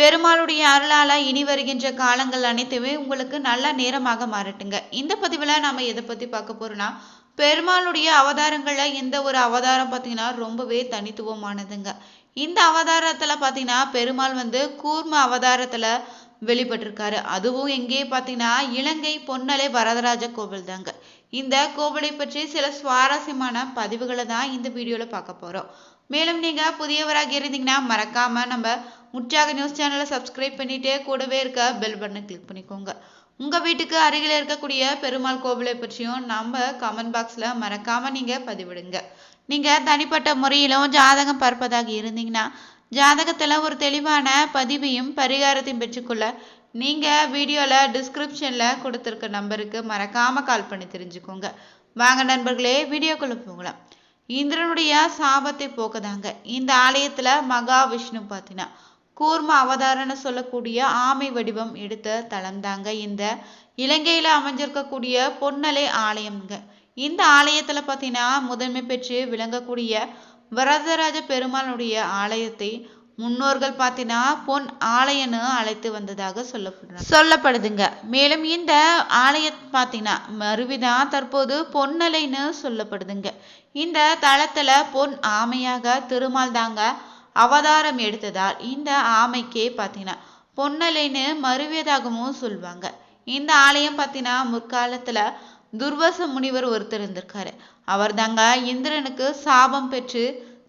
பெருமாளுடைய அருளால இனி வருகின்ற காலங்கள் அனைத்துமே உங்களுக்கு நல்ல நேரமாக மாறட்டுங்க. இந்த பதிவுல நாம எதை பத்தி பார்க்க போறோம்னா பெருமாளுடைய அவதாரங்கள்ல இந்த ஒரு அவதாரம் பார்த்தீங்கன்னா ரொம்பவே தனித்துவமானதுங்க. இந்த அவதாரத்துல பார்த்தீங்கன்னா பெருமாள் வந்து கூர்ம அவதாரத்துல வெளிப்பட்டிருக்காரு. அதுவும் எங்கே பார்த்தீங்கன்னா இலங்கை பொன்னலை வரதராஜ கோவில் தாங்க. இந்த கோவிலை பற்றி சில சுவாரஸ்யமான பதிவுகளை தான் இந்த வீடியோல பார்க்க போறோம். மேலும் நீங்க புதியவராக இருந்தீங்கன்னா மறக்காம நம்ம உற்சாக நியூஸ் சேனலை சப்ஸ்கிரைப் பண்ணிட்டே கூடவே இருக்க பெல் பட்டனை கிளிக் பண்ணிக்கோங்க. உங்க வீட்டுக்கு அருகில் இருக்கக்கூடிய பெருமாள் கோவிலை பற்றியும் நம்ம கமெண்ட் பாக்ஸ்ல மறக்காம நீங்க பதிவிடுங்க. நீங்க தனிப்பட்ட முறையிலும் ஜாதகம் பார்ப்பதாக இருந்தீங்கன்னா ஜாதகத்துல ஒரு தெளிவான பதிவையும் பரிகாரத்தையும் பெற்றுக்கொள்ள நீங்க வீடியோல டிஸ்கிரிப்ஷன்ல கொடுத்திருக்க நம்பருக்கு மறக்காம கால் பண்ணி தெரிஞ்சுக்கோங்க. வாங்க நண்பர்களே வீடியோக்குள்ள போகலாம். இந்திரனுடைய சாபத்தை போக்கதாங்க. இந்த ஆலயத்துல மகாவிஷ்ணு பார்த்தீங்கன்னா கூர்ம அவதாரம்னு சொல்லக்கூடிய ஆமை வடிவம் எடுத்த தலம் தாங்க இந்த இலங்கையில அமைஞ்சிருக்கக்கூடிய பொன்னலை ஆலயம்ங்க. இந்த ஆலயத்துல பார்த்தீங்கன்னா முதன்மை பெற்று விளங்கக்கூடிய வரதராஜ பெருமாளுடைய ஆலயத்தை முன்னோர்கள் பார்த்தீங்கன்னா பொன் ஆலயன்னு அழைத்து வந்ததாக சொல்லப்படுறாங்க. சொல்லப்படுதுங்க. மேலும் இந்த ஆலயம் பார்த்தீங்கன்னா மறுவிதான் தற்போது பொன்னலைன்னு சொல்லப்படுதுங்க. இந்த தளத்துல பொன் ஆமையாக திருமால் தாங்க அவதாரம் எடுத்ததால் இந்த ஆமைக்கே பார்த்தீங்கன்னா பொன்னலைன்னு மருவியதாகவும் சொல்லுவாங்க இந்த ஆலயம் பார்த்தீங்கன்னா முற்காலத்துல துர்வச முனிவர் ஒருத்தர் இருந்திருக்காரு. அவர் தாங்க இந்திரனுக்கு சாபம் பெற்று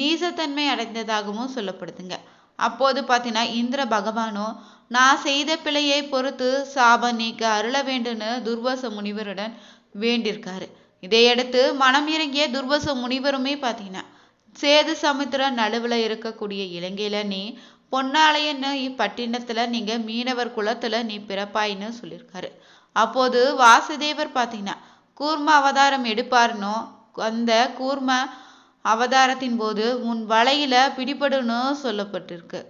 நீசத்தன்மை அடைந்ததாகவும் சொல்லப்படுதுங்க. அப்போது பார்த்தீங்கன்னா இந்திர பகவானும் நான் செய்த பிழையை பொறுத்து சாபம் நீக்க அருள வேண்டும்னு துர்வச முனிவருடன் வேண்டியிருக்காரு. இதையடுத்து மனம் இறங்கிய துர்வச முனிவருமே பார்த்தீங்கன்னா சேது சமுத்திர நடுவில் இருக்கக்கூடிய இலங்கையில நீ பொன்னாலயன்னு இப்பட்டினத்துல நீங்க மீனவர் குலத்துல நீ பிறப்பாயின்னு சொல்லியிருக்காரு அப்போது வாசுதேவர் பார்த்தீங்கன்னா கூர்ம அவதாரம் எடுப்பாருனோ அந்த கூர்ம அவதாரத்தின் போது உன் வலையில பிடிபடுன்னு சொல்லப்பட்டிருக்கு.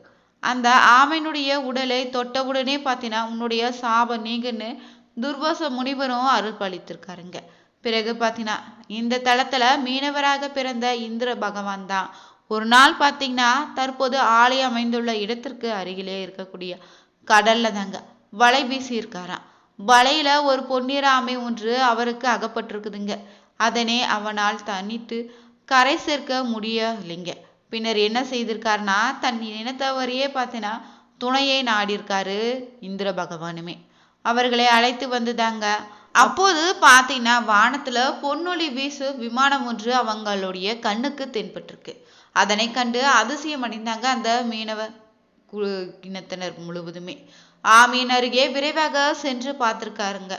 அந்த ஆமையினுடைய உடலை தொட்டவுடனே பார்த்தீங்கன்னா உன்னுடைய சாபம் நீங்கன்னு துர்வாச முனிவரும் அருள் பளித்திருக்காருங்க பிறகு பார்த்தீங்கன்னா இந்த தளத்துல மீனவராக பிறந்த இந்திர பகவான் தான். ஒரு நாள் பார்த்தீங்கன்னா தற்போது ஆலை அமைந்துள்ள இடத்திற்கு அருகிலே இருக்கக்கூடிய கடல்ல தாங்க வலை வீசி இருக்காராம். வலையில ஒரு பொன்னிற ஆமை ஒன்று அவருக்கு அகப்பட்டிருக்குதுங்க. அதனை அவனால் தண்ணிட்டு கரை சேர்க்க முடியலைங்க. பின்னர் என்ன செய்திருக்காருன்னா தன் இனத்தவரையே பார்த்தீங்கன்னா துணையை நாடியிருக்காரு இந்திர பகவானுமே. அவர்களை அழைத்து வந்துதாங்க அப்போது பார்த்தீங்கன்னா வானத்துல பொன்னொழி வீசு விமானம் ஒன்று அவங்களுடைய கண்ணுக்கு தென்பட்டிருக்கு. அதனை கண்டு அதிசயம் அடைந்தாங்க அந்த மீனவ இனத்தினர் முழுவதுமே. ஆமையின் அருகே விரைவாக சென்று பார்த்திருக்காருங்க.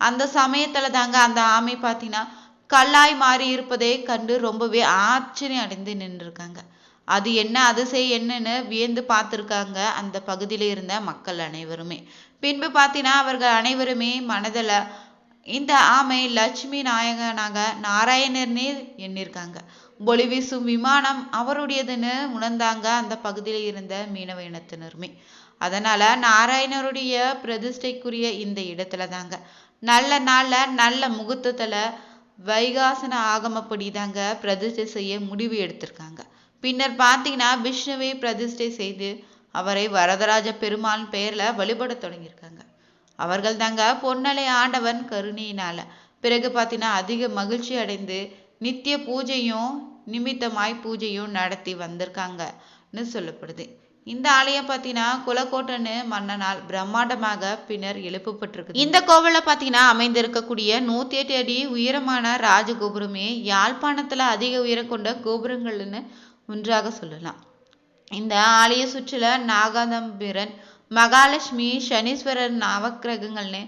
அந்த சமயத்துல தாங்க அந்த ஆமை பார்த்தீங்கன்னா கல்லாய் மாறி இருப்பதை கண்டு ரொம்பவே ஆச்சரியம் அடைந்து நின்றுருக்காங்க. அது என்ன அதிசயம் என்னன்னு வியந்து பார்த்துருக்காங்க அந்த பகுதியில இருந்த மக்கள் அனைவருமே. பின்பு பார்த்தீங்கன்னா அவர்கள் அனைவருமே மனதில் இந்த ஆமை லட்சுமி நாயகனாக நாராயணர்னே எண்ணிருக்காங்க. ஒளி வீசும் விமானம் அவருடையதுன்னு உணர்ந்தாங்க அந்த பகுதியில் இருந்த மீனவ இனத்தினருமே. அதனால நாராயணருடைய பிரதிஷ்டைக்குரிய இந்த இடத்துல தாங்க. நல்ல நாள்ல நல்ல முகூர்த்தத்துல வைகாசன ஆகமப்படி தாங்க பிரதிஷ்டை செய்ய முடிவு எடுத்திருக்காங்க. பின்னர் பார்த்தீங்கன்னா விஷ்ணுவை பிரதிஷ்டை செய்து அவரை வரதராஜ பெருமாள் பெயர்ல வழிபட தொடங்கியிருக்காங்க. அவர்கள் தாங்க பொன்னலை ஆண்டவன் கருணையினால. பிறகு பார்த்தீங்கன்னா அதிக மகிழ்ச்சி அடைந்து நித்திய பூஜையும் நிமித்தமாய் பூஜையும் நடத்தி வந்திருக்காங்கன்னு சொல்லப்படுது. இந்த ஆலயம் பார்த்தீங்கன்னா குலக்கோட்டன்னு மன்னனால் பிரம்மாண்டமாக பின்னர் எழுப்பப்பட்டிருக்கு இந்த கோவில பார்த்தீங்கன்னா அமைந்திருக்கக்கூடிய நூத்தி எட்டு அடி உயரமான ராஜகோபுரமே யாழ்ப்பாணத்துல அதிக உயரம் கொண்ட கோபுரங்கள்னு ஒன்றாக சொல்லலாம். இந்த ஆலய சுற்றுல நாகாதம்பிரன் மகாலட்சுமி சனீஸ்வரர் நவக்கிரகங்கள்னு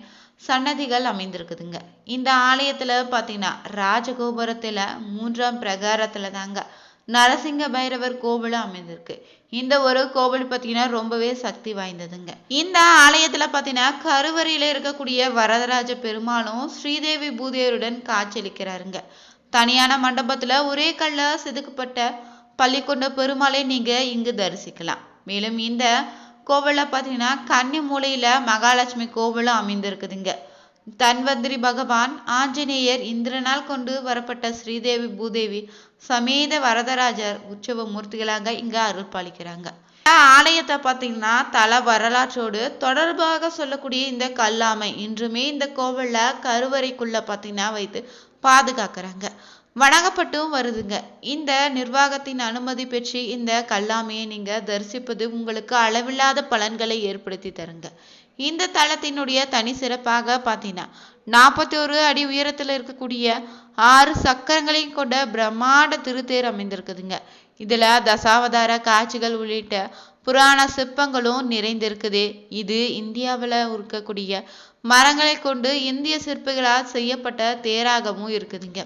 சன்னதிகள் அமைந்திருக்குதுங்க. இந்த ஆலயத்துல பார்த்தீங்கன்னா ராஜகோபுரத்துல மூன்றாம் பிரகாரத்துல தாங்க நரசிங்க பைரவர் கோவில் அமைந்திருக்கு. இந்த ஒரு கோவில் பார்த்தீங்கன்னா ரொம்பவே சக்தி வாய்ந்ததுங்க. இந்த ஆலயத்துல பார்த்தீங்கன்னா கருவறையில இருக்கக்கூடிய வரதராஜ பெருமாளும் ஸ்ரீதேவி பூதேவருடன் காட்சியளிக்கிறாருங்க. தனியான மண்டபத்துல ஒரே கல்ல செதுக்கப்பட்ட பள்ளி கொண்ட பெருமாளை நீங்க இங்கு தரிசிக்கலாம். மேலும் இந்த கோவிலில் பார்த்தீங்கன்னா கன்னி மூலையில மகாலட்சுமி கோவிலும் அமைந்திருக்குதுங்க. தன்வந்திரி பகவான் ஆஞ்சநேயர் இந்திரனால் கொண்டு வரப்பட்ட ஸ்ரீதேவி பூதேவி சமேத வரதராஜர் உற்சவ மூர்த்திகளாக இங்க அருள் பாலிக்கிறாங்க ஆலயத்தை பார்த்தீங்கன்னா தல வரலாற்றோடு தொடர்பாக சொல்லக்கூடிய இந்த கல்லாமை இன்றுமே இந்த கோவிலில் கருவறைக்குள்ள பார்த்தீங்கன்னா வைத்து பாதுகாக்கிறாங்க. வணங்கப்பட்டும் வருதுங்க. இந்த நிர்வாகத்தின் அனுமதி பெற்று இந்த கல்லாமையை நீங்க தரிசிப்பது உங்களுக்கு அளவில்லாத பலன்களை ஏற்படுத்தி தருங்க. இந்த தளத்தினுடைய தனி சிறப்பாக பார்த்தீங்கன்னா நாற்பத்தி ஒரு அடி உயரத்தில் இருக்கக்கூடிய ஆறு சக்கரங்களையும் கொண்ட பிரம்மாண்ட திருத்தேர் அமைந்திருக்குதுங்க. இதுல தசாவதார காட்சிகள் உள்ளிட்ட புராண சிற்பங்களும் நிறைந்திருக்குது. இது இந்தியாவில் இருக்கக்கூடிய மரங்களை கொண்டு இந்திய சிற்பிகளால் செய்யப்பட்ட தேராகவும் இருக்குதுங்க.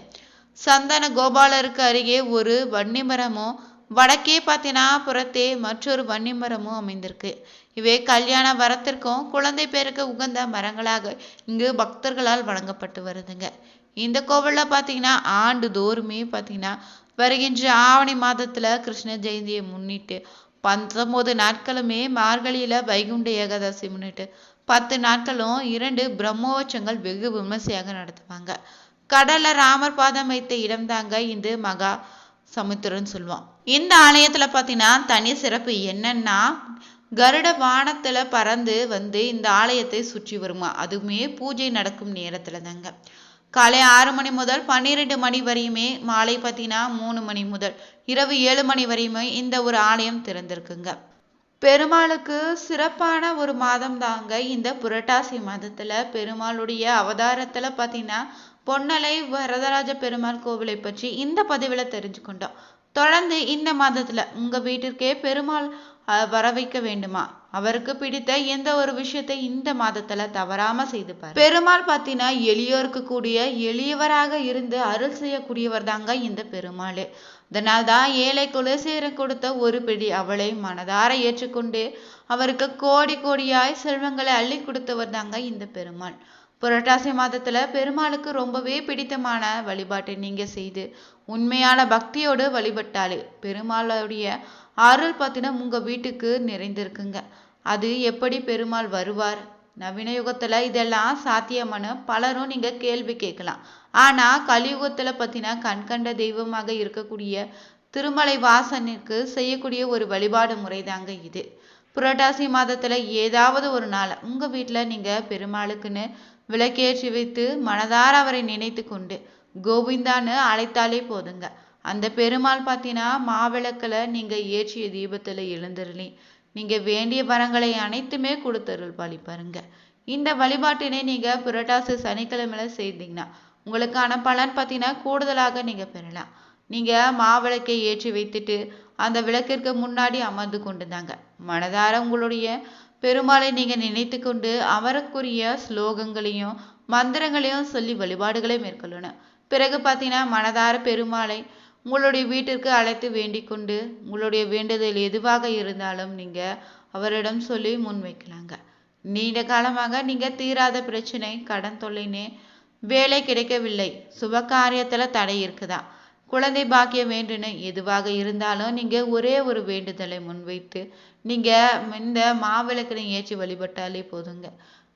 சந்தன கோபாலருக்கு அருகே ஒரு வன்னிமரமும் வடக்கே பார்த்தீங்கன்னா புறத்தே மற்றொரு வன்னிமரமும் அமைந்திருக்கு. இவை கல்யாண வரத்திற்கும் குழந்தை பேருக்கு உகந்த மரங்களாக இங்கு பக்தர்களால் வழங்கப்பட்டு வருதுங்க. இந்த கோவிலில் பார்த்தீங்கன்னா ஆண்டு தோறுமே பார்த்தீங்கன்னா வருகின்ற ஆவணி மாதத்துல கிருஷ்ண ஜெயந்தியை முன்னிட்டு பத்தொன்பது நாட்களுமே மார்கழியில வைகுண்ட ஏகாதசி முன்னிட்டு பத்து நாட்களும் இரண்டு பிரம்மோற்சவங்கள் வெகு விமர்சையாக நடத்துவாங்க. கடல்ல ராமர் பாதம் வைத்த இடம் தாங்க இந்த மகா சமுத்திரம்னு சொல்லுவோம் இந்த ஆலயத்துல பாத்தீங்கன்னா தனி சிறப்பு என்னன்னா கருட வானத்துல பறந்து வந்து இந்த ஆலயத்தை சுற்றி வருமா. அதுவுமே பூஜை நடக்கும் நேரத்துல தாங்க. காலை ஆறு மணி முதல் பன்னிரெண்டு மணி வரையுமே மாலை பார்த்தீங்கன்னா மூணு மணி முதல் இரவு ஏழு மணி வரையுமே இந்த ஒரு ஆலயம் திறந்திருக்குங்க. பெருமாளுக்கு சிறப்பான ஒரு மாதம் தாங்க இந்த புரட்டாசி மாதத்துல. பெருமாளுடைய அவதாரத்துல பார்த்தீங்கன்னா பொன்னலை வரதராஜ பெருமாள் கோவிலை பற்றி இந்த பதிவில் தெரிஞ்சுக்கொண்டோம். தொடர்ந்து இந்த மாதத்துல உங்க வீட்டிற்கே பெருமாள் வர வைக்க வேண்டுமா? அவருக்கு பிடித்த எந்த ஒரு விஷயத்தை இந்த மாதத்துல தவறாம செய்து பாரு பெருமாள் பார்த்தீங்கன்னா எளியோருக்கு கூடிய எளியவராக இருந்து அருள் செய்யக்கூடியவர் தாங்க இந்த பெருமாள். அதனால்தான் ஏழை குலசேர கொடுத்த ஒரு பிடி அவளை மனதார ஏற்றுக்கொண்டு அவருக்கு கோடி கோடியாய் செல்வங்களை அள்ளி கொடுத்தவர் தாங்க இந்த பெருமாள். புரட்டாசி மாதத்துல பெருமாளுக்கு ரொம்பவே பிடித்தமான வழிபாட்டை நீங்க செய்து உண்மையான பக்தியோடு வழிபட்டாலே பெருமாளுடைய அருள் பார்த்தீங்கன்னா உங்க வீட்டுக்கு நிறைந்திருக்குங்க. அது எப்படி பெருமாள் வருவார்? நவீன யுகத்துல இதெல்லாம் சாத்தியமான பலரும் நீங்க கேள்வி கேட்கலாம். ஆனா கலியுகத்துல பத்தினா கண்கண்ட தெய்வமாக இருக்கக்கூடிய திருமலை வாசனுக்கு செய்யக்கூடிய ஒரு வழிபாடு முறைதாங்க இது. புரட்டாசி மாதத்துல ஏதாவது ஒரு நாள் உங்க வீட்டுல நீங்க பெருமாளுக்குன்னு விளக்கேற்றி வைத்து மனதார அவரை நினைத்து கொண்டு கோவிந்தான்னு அழைத்தாலே போதுங்க. அந்த பெருமாள் பார்த்தீங்கன்னா மாவிளக்கில் நீங்கள் ஏற்றிய தீபத்தில் எழுந்துருளி நீங்கள் வேண்டிய வரங்களை அனைத்துமே கொடுத்தருள் பாருங்க. இந்த வழிபாட்டினை நீங்கள் புரட்டாசி சனிக்கிழமையில் செய்தீங்கன்னா உங்களுக்கான பலன் பார்த்தீங்கன்னா கூடுதலாக நீங்கள் பெறலாம். நீங்கள் மாவிளக்கை ஏற்றி வைத்துட்டு அந்த விளக்கிற்கு முன்னாடி அமர்ந்து கொண்டு தாங்க. மனதார உங்களுடைய பெருமாளை நீங்கள் நினைத்து கொண்டு அவருக்குரிய ஸ்லோகங்களையும் மந்திரங்களையும் சொல்லி வழிபாடுகளை மேற்கொள்ளணும் பிறகு பார்த்தீங்கன்னா மனதார பெருமாளை உங்களுடைய வீட்டிற்கு அழைத்து வேண்டிக் கொண்டு உங்களுடைய வேண்டுதல் எதுவாக இருந்தாலும் நீங்கள் அவரிடம் சொல்லி முன்வைக்கலாங்க. நீண்ட காலமாக நீங்கள் தீராத பிரச்சனை கடன் தொல்லைன்னு வேலை கிடைக்கவில்லை. சுப காரியத்தில் தடை இருக்குதா? குழந்தை பாக்கியம் வேண்டுன்னு எதுவாக இருந்தாலும் நீங்க ஒரே ஒரு வேண்டுதலை முன்வைத்து நீங்க இந்த மாவிளக்கினை ஏற்றி வழிபட்டாலே போதுங்க.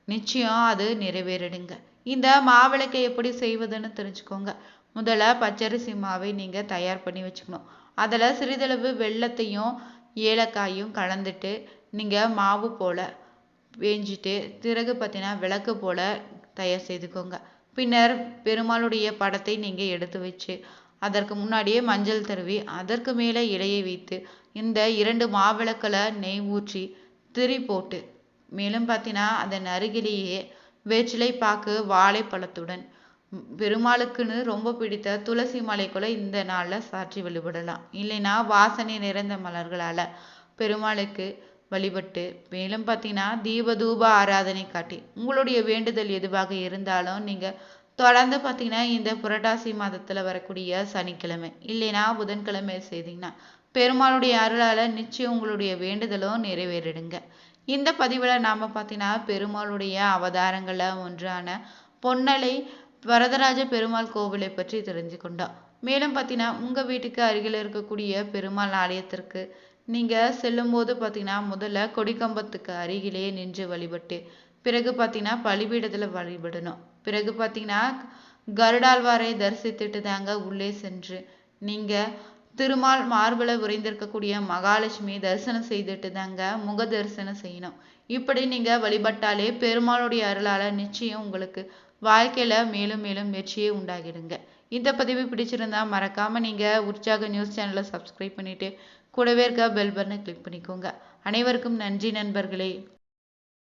நிச்சயம் அது நிறைவேறிடுங்க. இந்த மாவிளக்கை எப்படி செய்வதுன்னு தெரிஞ்சுக்கோங்க. முதல்ல பச்சரிசி மாவை நீங்க தயார் பண்ணி வச்சுக்கணும். அதில் சிறிதளவு வெள்ளத்தையும் ஏலக்காயும் கலந்துட்டு நீங்க மாவு போல வேஞ்சிட்டு பிறகு பார்த்தீங்கன்னா விளக்கு போல தயார் செய்துக்கோங்க. பின்னர் பெருமாளுடைய படத்தை நீங்க எடுத்து வச்சு அதற்கு முன்னாடியே மஞ்சள் தருவி அதற்கு மேலே இலையை வைத்து இந்த இரண்டு மாவிளக்கில் நெய் ஊற்றி திரி போட்டு மேலும் பார்த்தீங்கன்னா அதன் அருகிலேயே வெற்றிலை பாக்கு வாழைப்பழத்துடன். பெருமாளுக்குன்னு ரொம்ப பிடித்த துளசி கூட இந்த நாளில் சாற்றி வழிபடலாம். இல்லைன்னா வாசனை நிறைந்த மலர்களால் பெருமாளுக்கு வழிபட்டு மேலும் பார்த்தீங்கன்னா தீப தூப ஆராதனை காட்டி உங்களுடைய வேண்டுதல் எதுவாக இருந்தாலும் நீங்கள் தொடர்ந்து பார்த்தீங்கன்னா இந்த புரட்டாசி மாதத்தில் வரக்கூடிய சனிக்கிழமை இல்லைன்னா புதன்கிழமை செய்தீங்கன்னா பெருமாளுடைய அருளால் நிச்சயம் உங்களுடைய வேண்டுதலும் நிறைவேறிடுங்க. இந்த பதிவில் நாம் பார்த்தீங்கன்னா பெருமாளுடைய அவதாரங்களில் ஒன்றான பொன்னலை வரதராஜ பெருமாள் கோவிலை பற்றி தெரிஞ்சு கொண்டோம். மேலும் பார்த்தீங்கன்னா உங்கள் வீட்டுக்கு அருகில் இருக்கக்கூடிய பெருமாள் ஆலயத்திற்கு நீங்கள் செல்லும்போது பார்த்தீங்கன்னா முதல்ல கொடிக்கம்பத்துக்கு அருகிலேயே நின்று வழிபட்டு பிறகு பார்த்தீங்கன்னா பலிபீடத்தில் வழிபடணும். பிறகு பார்த்தீங்கன்னா கருடாழ்வாரை தரிசித்துட்டு தாங்க உள்ளே சென்று நீங்கள் திருமால் மார்பில் உறைந்திருக்கக்கூடிய மகாலட்சுமி தரிசனம் செய்துட்டு தாங்க முக தரிசனம் செய்யணும். இப்படி நீங்கள் வழிபட்டாலே பெருமாளுடைய அருளால் நிச்சயம் உங்களுக்கு வாழ்க்கையில் மேலும் மேலும் வெற்றியே உண்டாகிடுங்க. இந்த பதிவு பிடிச்சிருந்தா மறக்காமல் நீங்கள் உற்சாக நியூஸ் சேனலை சப்ஸ்கிரைப் பண்ணிவிட்டு கூடவே இருக்க பெல் பட்டனை கிளிக் பண்ணிக்கோங்க. அனைவருக்கும் நன்றி நண்பர்களே.